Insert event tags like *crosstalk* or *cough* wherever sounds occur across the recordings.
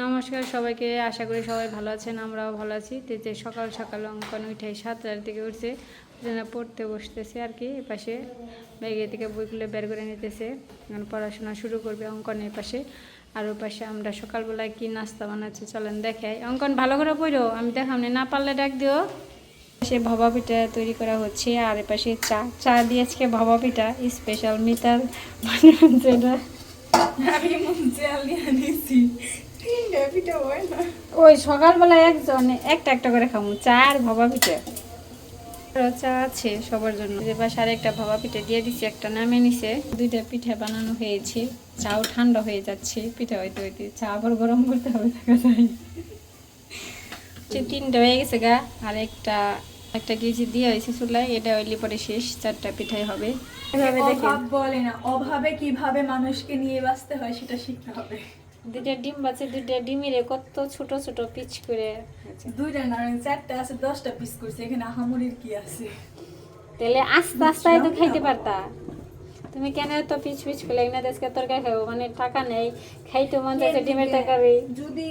নমস্কার সবাইকে আশা করি সবাই ভালো আছেন আমরাও ভালো আছি। তো যে সকাল সকাল অঙ্কন উঠে সাতটার দিকে উঠছে যেন পড়তে বসতেছে আর কি এপাশে ব্যাগে থেকে বইগুলো বের করে নিতেছে। এখন পড়াশোনা শুরু করবে অঙ্কনের পাশে। আর ওই পাশে আমরা সকালবেলায় কি নাস্তা বানাচ্ছি চলেন দেখাই। অঙ্কন ভালো করে পড়ো আমি দেখাম না, পারলে ডাক দিও। সে ভবা পিঠা তৈরি করা হচ্ছে আর এপাশে চা চা দিয়ে আজকে ভাবা পিঠা স্পেশাল মিতার যেটা আমি মঞ্চে আলি আনিছি তিনটা পিঠা হয় না ওই সকালবেলা একজন একটা একটা করে খাব চা আর ভাবা পিঠে চা আছে সবার জন্য। যে পাশে আরেকটা ভাবা পিঠে দিয়ে দিচ্ছি একটা নামে নিছে। দুইটা পিঠা বানানো হয়েছে চাও ঠান্ডা হয়ে যাচ্ছে পিঠা হইতে হইতে চা আবার গরম করতে হবে দেখা যায়। তিনটা হয়ে গেছে গা আর একটা একটা কেজি দিয়ে হয়েছে চুলায় এটা হইলে পরে শেষ চারটা পিঠাই হবে। এভাবে অভাব বলে না অভাবে কীভাবে মানুষকে নিয়ে বাঁচতে হয় সেটা শিখতে হবে। দুইটা ডিম বাচ্চা দুইটা ডিমিরে কত ছোট ছোট পিচ করে দুইটা না চারটা আছে দশটা পিস করছে এখানে আহামরির কি আছে? তাহলে আস্তে আস্তে তো খাইতে পারতা। তুমি কেন তো পিচ পিচ করে না দেশকে তরকারি খাব? মানে টাকা নেই খাইতে মন চাইছে ডিমের তরকারি। যদি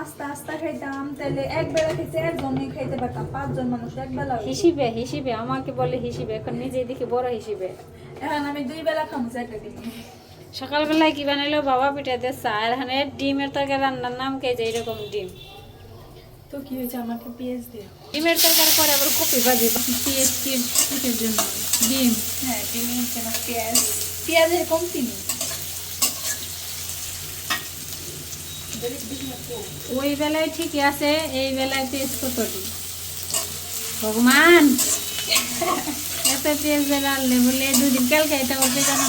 আস্তে আস্তে খাইতাম তাহলে এক বেলা খেতে একজনই খাইতে পারতাম পাঁচজন মানুষ এক বেলা। হিসিবে হিসিবে আমাকে বলে হিসিবে এখন নিজে দেখি বড় হিসিবে। এখন আমি দুই বেলা খাব চারটা দিন সকালবেলায় কি বানাইলো? বাবা পিঠাতে চা। আর এখানে ডিমের তরকারি রান্নার নাম কে? যে এরকম ডিম। তো কি হয়েছে? আমাকে পেঁয়াজ দিয়ে ডিমের তরকারি পরে আবার কপি ভাজি। পেঁয়াজ কিসের জন্য? ডিম? হ্যাঁ ডিম কেন পেঁয়াজ। পেঁয়াজের কমতি নেই। ওই বেলায় ঠিকই আছে এই বেলায় পেঁয়াজ কত ডিম ভগবান! এত পেঁয়াজ বেলা আনলে বলে দুদিন কালকে এটা ওকে জানা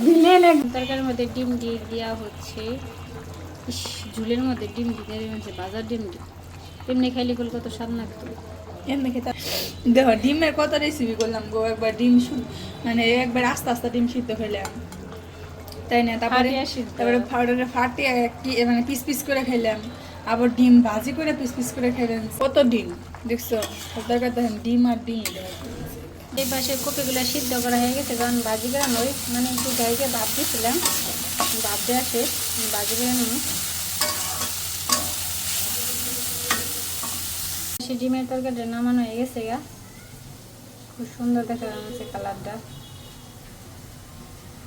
এক তরকারির মধ্যে ডিম দিয়ে দেওয়া হচ্ছে। ইস ঝুলের মধ্যে ডিম দিতে হচ্ছে বাজার ডিম দিয়ে এমনি খাইলে গুলো কত স্বাদ লাগতো। এমনি খেতে দেখো ডিমের কত রেসিপি করলাম গো একবার ডিম মানে একবার আস্তে আস্তে ডিম সিদ্ধ খেলাম। তাই না? তারপরে তারপরে পাউডারে ফাটিয়ে কি মানে পিস পিস করে খেলাম। আবার ডিম ভাজি করে পিস পিস করে খেলেন কত ডিম? দেখছ? সব দরকার ডিম আর ডিম। এই পাশে কপিগুলো সিদ্ধ করা হয়ে গেছে, কারণ ভাজি করে নই মানে একটু গাইকে ভাত দিয়েছিলাম ভাত দেওয়া শেষ করে নেব সে ডিমের তরকারিটা নামানো হয়ে গেছে গা। খুব সুন্দর দেখা যাচ্ছে কালারটা।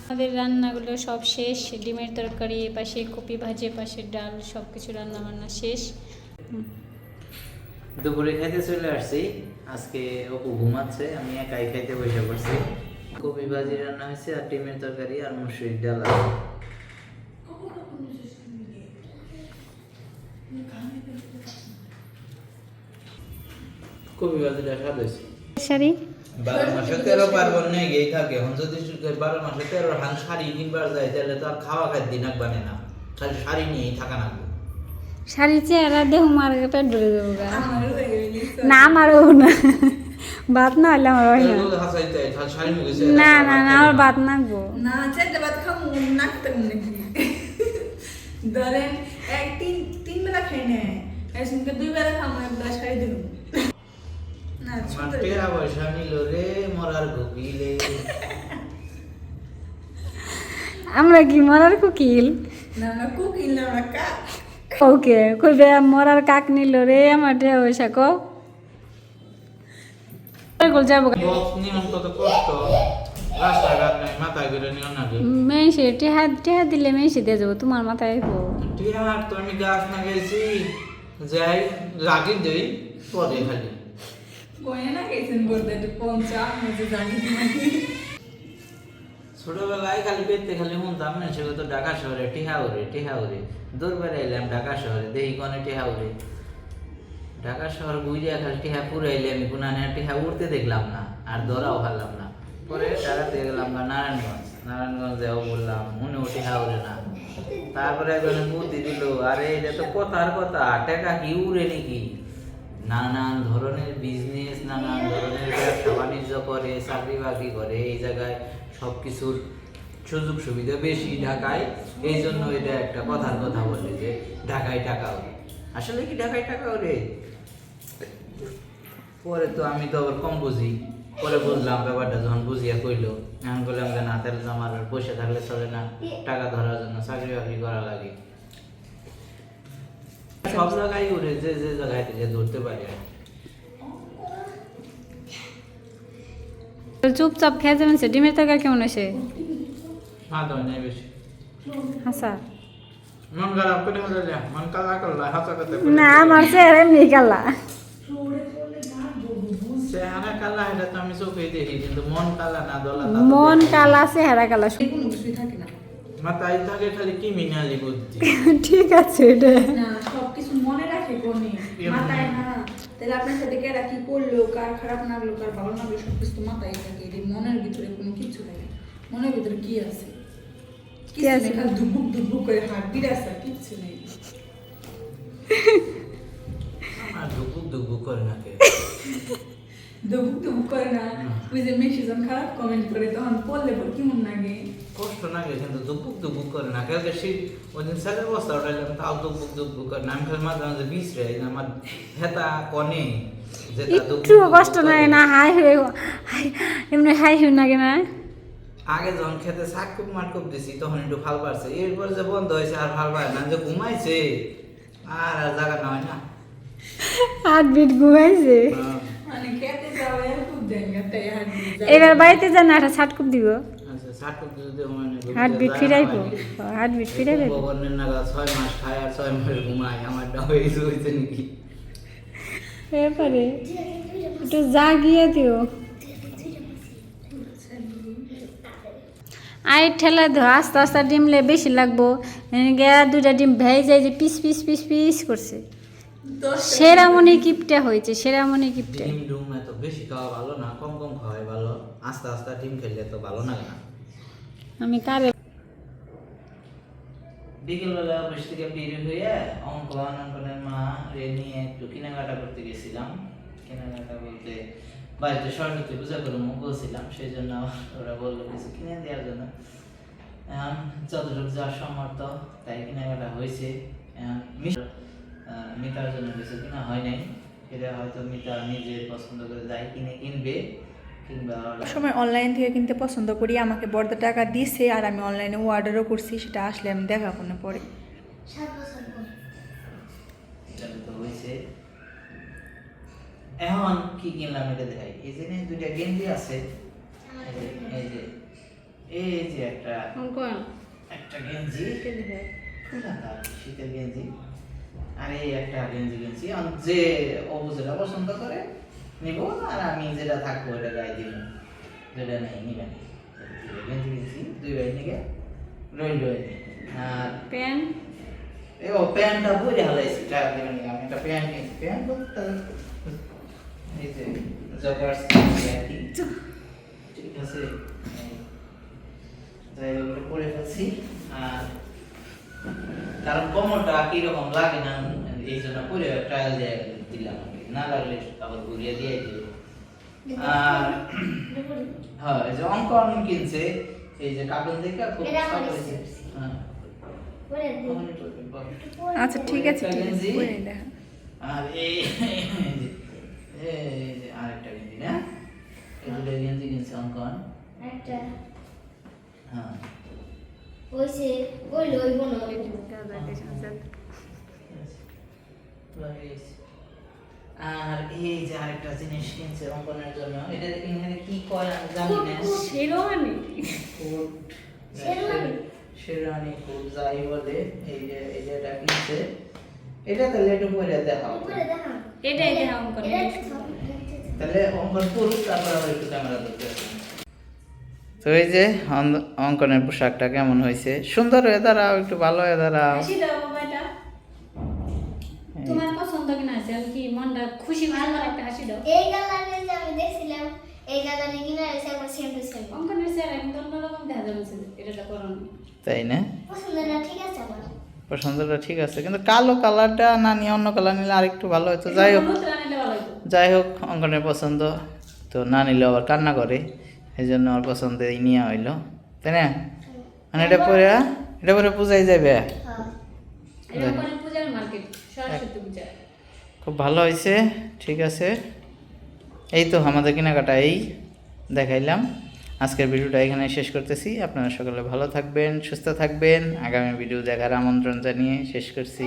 আমাদের রান্নাগুলো সব শেষ, ডিমের তরকারি এ পাশে কপি ভাজি পাশে ডাল সব কিছু রান্না বান্না শেষ। দুপুরে খাইতে চলে আসছি। আজকে অপু ঘুমাচ্ছে আমি একাই খাইতে বসে পড়ছি। কপি ভাজি রান্না হয়েছে আর ডিমের তরকারি আর মুসুরির ডাল কপি ভাজিটা স্বাদ হয়েছে। শাড়ি? বারো মাসে তেরো পার্বণ নেই গিয়ে থাকে এখন যদি বারো মাসে তেরো হান শাড়ি কিনবার যায় তাহলে তো আর খাওয়া খাদ্য দিনাক বানে না। খালি শাড়ি নিয়েই থাকা না শাড়ি চেহারা দেহ মার পেট দেবো গেছে না আমারও না। ভাত না হলে আমার হয় না। না না না আমার ভাত নাকবো না চারটে ভাত খাব নাকতে নাকি? ধরেন এক তিন তিন বেলা খাই না দুই বেলা খাব এক গ্লাস খাই টেরা পয়সা নিল রে মরার আমরা কি মরার কুকিল? না না কুকিল না আমরা কাক। ওকে কইবে মরার কাক নিল রে আমার দেহ পয়সা কো গোল যাব মেয়েসে টেহা টেহা দিলে মেয়েসে দিয়ে যাব তোমার মাথায় আইবো তো আমি গাছ না গেছি। যাই লাগি দেই পরে খালি। গেছেন বলতে পঞ্চা জানি ছোটবেলায় খালি পেতে খালি শুনতাম না সেগুলো তো ঢাকা শহরে টিহাউরে টিহাউরে টিহা এলাম ঢাকা শহরে, দেখি কনে টিহা উড়ে ঢাকা শহর বুঝিয়া খালি টিহা পুরাইলে আমি কোনানে টিহা উড়তে দেখলাম না, আর ধরাও পারলাম না। পরে দাঁড়াতে গেলাম না নারায়ণগঞ্জ নারায়ণগঞ্জেও বললাম মনে টিহা উড়ে না। তারপরে একজন বুদ্ধি দিল, আরে, এটা তো কথার কথা, টেকা কি উড়ে নাকি? নানান ধরনের বিজনেস নানান ধরনের ব্যবসা, বাণিজ্য করে, চাকরি বাকরি করে, এই জায়গায় সব কিছুর সুযোগ সুবিধা বেশি ঢাকায়। এই জন্য এটা একটা কথার কথা বলে যে ঢাকায় টাকা ওরে আসলে কি ঢাকায় টাকা ওরে পরে তো আমি তো আবার কম বুঝি। পরে বুঝলাম, ব্যাপারটা যখন বুঝিয়া কইলো এখন বললাম যে না, তাহলে আমার পয়সা থাকলে চলে না। টাকা ধরার জন্য চাকরি বাকরি করা লাগে। সব জায়গায় উড়ে যে যে জায়গায় থেকে ধরতে পারে চুপচাপ খেয়ে যাবেন সে ডিমের তরকারি কেমন হয় নাই বেশি মন খারাপ করে হলে মন কালা না আমার চেহারা এমনি কালা চেহারা কালা এটা তো আমি চোখে দেখি কিন্তু মন কালা না দলা মন কালা চেহারা কালা কিছুই থাকে না মাথায় থাকে খালি কি মিনালি বুদ্ধি। *laughs* ঠিক আছে এটা। না সব কিছু মনে রাখে কোনে মাথায় না। তাহলে আপনার সাথে কেরা কি করল কার খারাপ লাগল কার ভালো লাগল সব কিছু মাথায় থাকে। এই মনের ভিতরে কোনো কিছু থাকে মনের ভিতরে কি আছে? কি কিছু আছে? নেই, খালি করে আছে আর কিচ্ছু নেই। আমার ধুকুক ধুকুক করে না কে? ধুকবুক ধুকবুক করে না ওই যে মেসি যখন খারাপ কমেন্ট করে তখন পড়লে পর কেমন লাগে কষ্ট লাগে কিন্তু দুপুক দুপুক করে না কালকে সেই ওই দিন স্যারের বস্তা উঠাইলাম তাও দুপুক দুপুক করে না আমি খালি মাঝে মাঝে বিষ রে আমার হেতা কনে যে একটু কষ্ট। লাগে না হাই হয়ে হাই এমনি হাই হয়ে লাগে না আগে যখন খেতে শাকুপ মাটকুপ দিছি তখন একটু ভালো পারছে এরপর যে বন্ধ হয়েছে আর ভালো পায় না যে ঘুমাইছে আর আর জায়গা না হয় না হাত বিট ঘুমাইছে হ্যাঁ। মানে খেতে যাওয়া আর খুব দেন তাই হাত বিড়ে যায়। এবার বাড়িতে যান একটা ছাটকুপ দিব। আচ্ছা ফিরাইবো। ফিরাইবে। ছয় মাস খায় আর ছয় মাস ঘুমায় আমারটা হয়েছে হয়েছে নাকি? এরপরে একটু জাগিয়ে দিও। আই ঠেলা ধো আস্তে আস্তে ডিমলে বেশি লাগবো। এদিকে দুটা ডিম ভেয়ে যায় যে পিস পিস পিস পিস করছে। সেরামনি কিপটা হয়েছে সেরামনি কিপটা ডিম ডুম এত বেশি খাওয়া ভালো না কম কম খাওয়াই ভালো। আস্তে আস্তে ডিম খেলে তো ভালো লাগে না আমি কারে বিকেলবেলা অফিস থেকে বের হয়ে অঙ্কন অঙ্কনের মা রে নিয়ে একটু কেনাকাটা করতে গেছিলাম। কেনাকাটা বলতে বাড়িতে সরস্বতী পূজা করে বলছিলাম সেই জন্য ওরা বলল কিছু কিনে দেওয়ার জন্য। যতটুকু যা সমর্থ তাই কেনাকাটা হয়েছে। মিতার জন্য কিছু কিনা হয় নাই। সেটা হয়তো মিতা নিজে পছন্দ করে যাই কিনে কিনবে কিংবা সময় অনলাইন থেকে কিনতে পছন্দ করি। আমাকে বড় টাকা দিছে আর আমি অনলাইনে অর্ডারও করছি সেটা আসলে আমি দেখাবো না পরে। তো হয়েছে। এখন কি কিনলাম এটা দেখাই। এই যে দুইটা গেঞ্জি আছে। এই যে এই যে একটা একটা গেঞ্জি। শীতের গেঞ্জি। আর এই একটা গেঞ্জি কিনছি। যে ও যেটা পছন্দ করে নিব আর আমি যেটা থাকব এটা গায়ে দিব যেটা নেই নিবে না। গেঞ্জি কিনছি দুই ভাই নিকে রইল আর পেন এ ও প্যান্টটা বুঝে হালাইছি টাকা দেবেন আমি একটা প্যান্ট কিনছি। প্যান্ট বলতে এই যে জগার্স ঠিক আছে। যাই হোক পরে ফেলছি। আর কারণ কোমরটা কীরকম লাগে না এই জন্য পরে ট্রায়াল দিয়ে দিলাম না লাগলে আবার ঘুরিয়ে দিয়ে দিল আর হ্যাঁ এই যে অঙ্কন কিনছে এই যে কার্টুন দেখে খুব. হ্যাঁ। আচ্ছা ঠিক আছে আর এই আরেকটা গেঞ্জি না? এই দুটো গেঞ্জি কিনছে অঙ্কন। একটা। হ্যাঁ। লইব না। আর এই যে আরেকটা জিনিস কিনছে অঙ্কনের জন্য এটা ইংরেজি কি কয় আমি জানি না। শেরওয়ানি। শেরওয়ানি। শেরওয়ানি কোট যাই বলে এই যে এই যে এটা কিনছে এটা তাহলে একটু পরে দেখাও। এটাই দেখা অঙ্কন, তাহলে অঙ্কন পুরুষ তারপর আবার একটু ক্যামেরা ধরতে হবে। তো এই যে অঙ্কনের পোশাকটা কেমন হয়েছে? সুন্দর হয়ে দাঁড়াও একটু ভালো হয়ে দাঁড়াও। হাসি দাও বাবা এটা তোমার পছন্দ কিনা আছে কি মনটা খুশি ভালো একটা হাসি দাও? এই কালারে যে আমি দেখছিলাম এই দাদা কিনা এসে আমার সেম টু সেম অঙ্কনের স্যার এখন অন্যরকম দেখা যাচ্ছে এটা তো তাই না। পছন্দ না? ঠিক আছে আমার। পছন্দটা ঠিক আছে কিন্তু কালো কালারটা না নিয়ে অন্য কালার নিলে আরেকটু ভালো হতো। যাই হোক। যাই হোক অঙ্কনের পছন্দ। তো না নিলে আবার কান্না করে। এই জন্য আমার পছন্দ এই নিয়ে হইল তাই না? মানে এটা পরে এটা পরে পূজাই যাবে হ্যাঁ। খুব ভালো হয়েছে ঠিক আছে। এই তো আমাদের কেনাকাটা এই দেখাইলাম। আজকের ভিডিওটা এখানে শেষ করতেছি। আপনারা সকলে ভালো থাকবেন সুস্থ থাকবেন। আগামী ভিডিও দেখার আমন্ত্রণ জানিয়ে শেষ করছি।